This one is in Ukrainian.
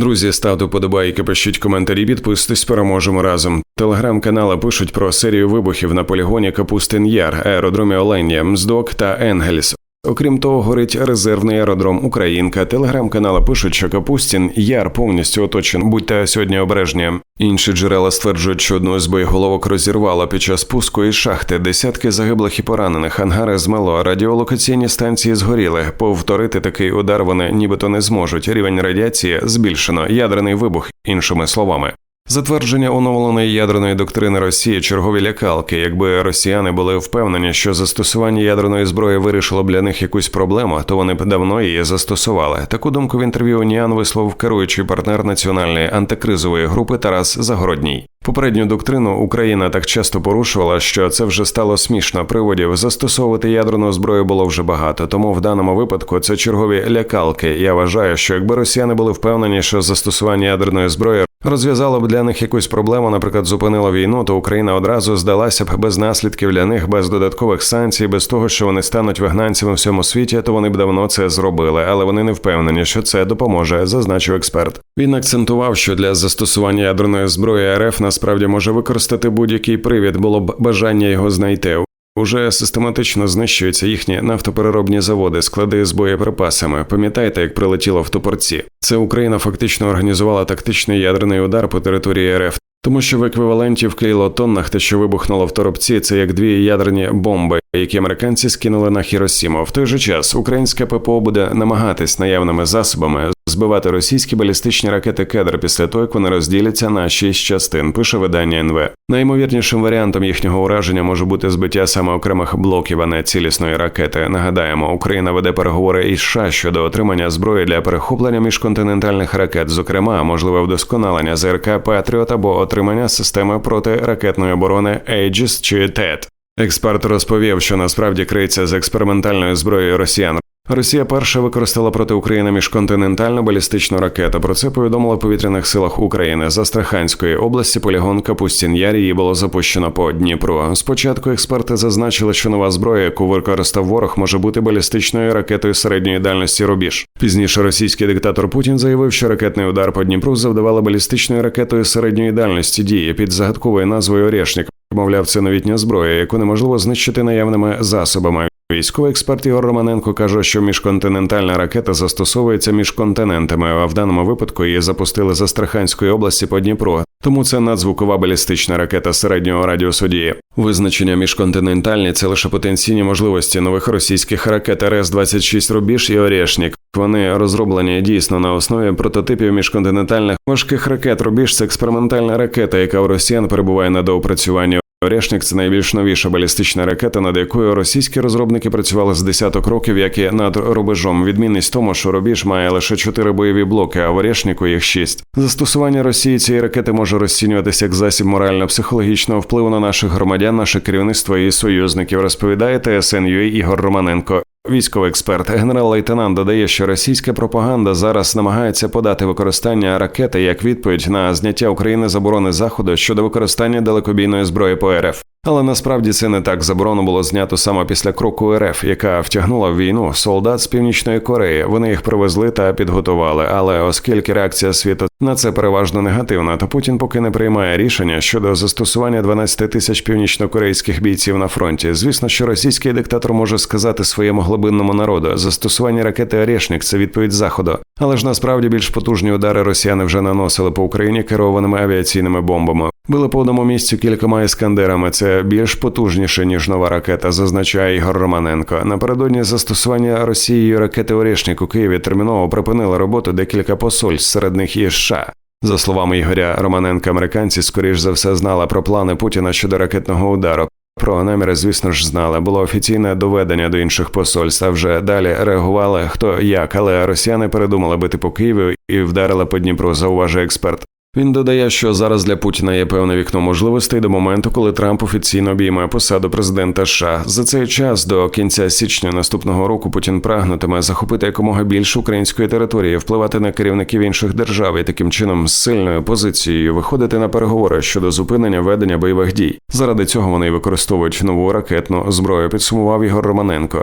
Друзі, ставте подобайки, пишіть коментарі, підписуйтесь, переможемо разом. Телеграм-канали пишуть про серію вибухів на полігоні Капустин Яр, аеродромі Оленя, Мздок та Енгельс. Окрім того, горить резервний аеродром Українка. Телеграм-канали пишуть, що Капустін Яр повністю оточен. Будьте сьогодні обережні. Інші джерела стверджують, що одну з боєголовок розірвало під час пуску із шахти. Десятки загиблих і поранених. Ангари змело, радіолокаційні станції згоріли. Повторити такий удар вони нібито не зможуть. Рівень радіації збільшено. Ядерний вибух, іншими словами. Затвердження оновленої ядерної доктрини Росії чергові лякалки. Якби росіяни були впевнені, що застосування ядерної зброї вирішило б для них якусь проблему, то вони б давно її застосували. Таку думку в інтерв'ю Уніан висловив керуючий партнер національної антикризової групи Тарас Загородній. Попередню доктрину Україна так часто порушувала, що це вже стало смішно. Приводів застосовувати ядерну зброю було вже багато. Тому в даному випадку це чергові лякалки. Я вважаю, що якби росіяни були впевнені, що застосування ядерної зброї розв'язало б для них якусь проблему, наприклад, зупинило війну, то Україна одразу здалася б без наслідків для них, без додаткових санкцій, без того, що вони стануть вигнанцями в всьому світі, то вони б давно це зробили, але вони не впевнені, що це допоможе, зазначив експерт. Він акцентував, що для застосування ядерної зброї РФ насправді може використати будь-який привід, було б бажання його знайти. Уже систематично знищуються їхні нафтопереробні заводи, склади з боєприпасами. Пам'ятаєте, як прилетіло в топорці? Це Україна фактично організувала тактичний ядерний удар по території РФ. Тому що в еквіваленті в кілотоннах те, що вибухнуло в торопці, це як дві ядерні бомби, які американці скинули на Хіросіму. В той же час українське ППО буде намагатись наявними засобами збивати російські балістичні ракети кедр після того, як вони розділяться на шість частин. Пише видання НВ. Найімовірнішим варіантом їхнього ураження може бути збиття саме окремих блоків, а не цілісної ракети. Нагадаємо, Україна веде переговори із США щодо отримання зброї для перехоплення міжконтинентальних ракет, зокрема, можливе вдосконалення ЗРК Патріот або отримання системи протиракетної оборони Aegis чи ТЕТ. Експерт розповів, що насправді криється з експериментальною зброєю росіян. Росія перша використала проти України міжконтинентальну балістичну ракету. Про це повідомили в повітряних силах України з Астраханської області. Полігон Капустін Яр її було запущено по Дніпру. Спочатку експерти зазначили, що нова зброя, яку використав ворог, може бути балістичною ракетою середньої дальності рубіж. Пізніше російський диктатор Путін заявив, що ракетний удар по Дніпру завдавали балістичною ракетою середньої дальності дії під загадковою назвою Орешник. Мовляв, це новітня зброя, яку неможливо знищити наявними засобами. Військовий експерт Ігор Романенко каже, що міжконтинентальна ракета застосовується між континентами, а в даному випадку її запустили з Астраханської області по Дніпру. Тому це надзвукова балістична ракета середнього радіусу дії. Визначення міжконтинентальні це лише потенційні можливості нових російських ракет РС-26 Рубіж і Орєшнік. Вони розроблені дійсно на основі прототипів міжконтинентальних важких ракет. Рубіж це експериментальна ракета, яка у росіян перебуває на доопрацюванні. Орешник це найбільш новіша балістична ракета, над якою російські розробники працювали з десяток років, як і над рубежом. Відмінність в тому, що рубіж має лише чотири бойові блоки, а в Орешнику їх шість. Застосування Росії цієї ракети може розцінюватися як засіб морально-психологічного впливу на наших громадян, наше керівництво і союзників. Розповідає ТСНЮ Ігор Романенко. Військовий експерт, генерал-лейтенант додає, що російська пропаганда зараз намагається подати використання ракети як відповідь на зняття України заборони заходу щодо використання далекобійної зброї по РФ. Але насправді це не так заборону було знято саме після кроку РФ, яка втягнула в війну солдат з північної Кореї. Вони їх привезли та підготували. Але оскільки реакція світу на це переважно негативна, то Путін поки не приймає рішення щодо застосування 12 тисяч північнокорейських бійців на фронті. Звісно, що російський диктатор може сказати своєму глибинному народу, застосування ракети Орешник – це відповідь заходу. Але ж насправді більш потужні удари росіяни вже наносили по Україні керованими авіаційними бомбами. Били по одному місцю кількома іскандерами. Це більш потужніше ніж нова ракета, зазначає Ігор Романенко. Напередодні застосування Росією ракети Орешник у Києві терміново припинили роботу декілька посольств, серед них і США. За словами Ігоря Романенка, американці скоріш за все знали про плани Путіна щодо ракетного удару. Про наміри, звісно ж, знали. Було офіційне доведення до інших посольств. а Вже далі реагували хто як, але росіяни передумали бити по Києву і вдарили по Дніпру. Зауважує експерт. Він додає, що зараз для Путіна є певне вікно можливостей до моменту, коли Трамп офіційно обійме посаду президента США. За цей час до кінця січня наступного року Путін прагнутиме захопити якомога більше української території, впливати на керівників інших держав і таким чином з сильною позицією виходити на переговори щодо зупинення ведення бойових дій. Заради цього вони використовують нову ракетну зброю. Підсумував Ігор Романенко.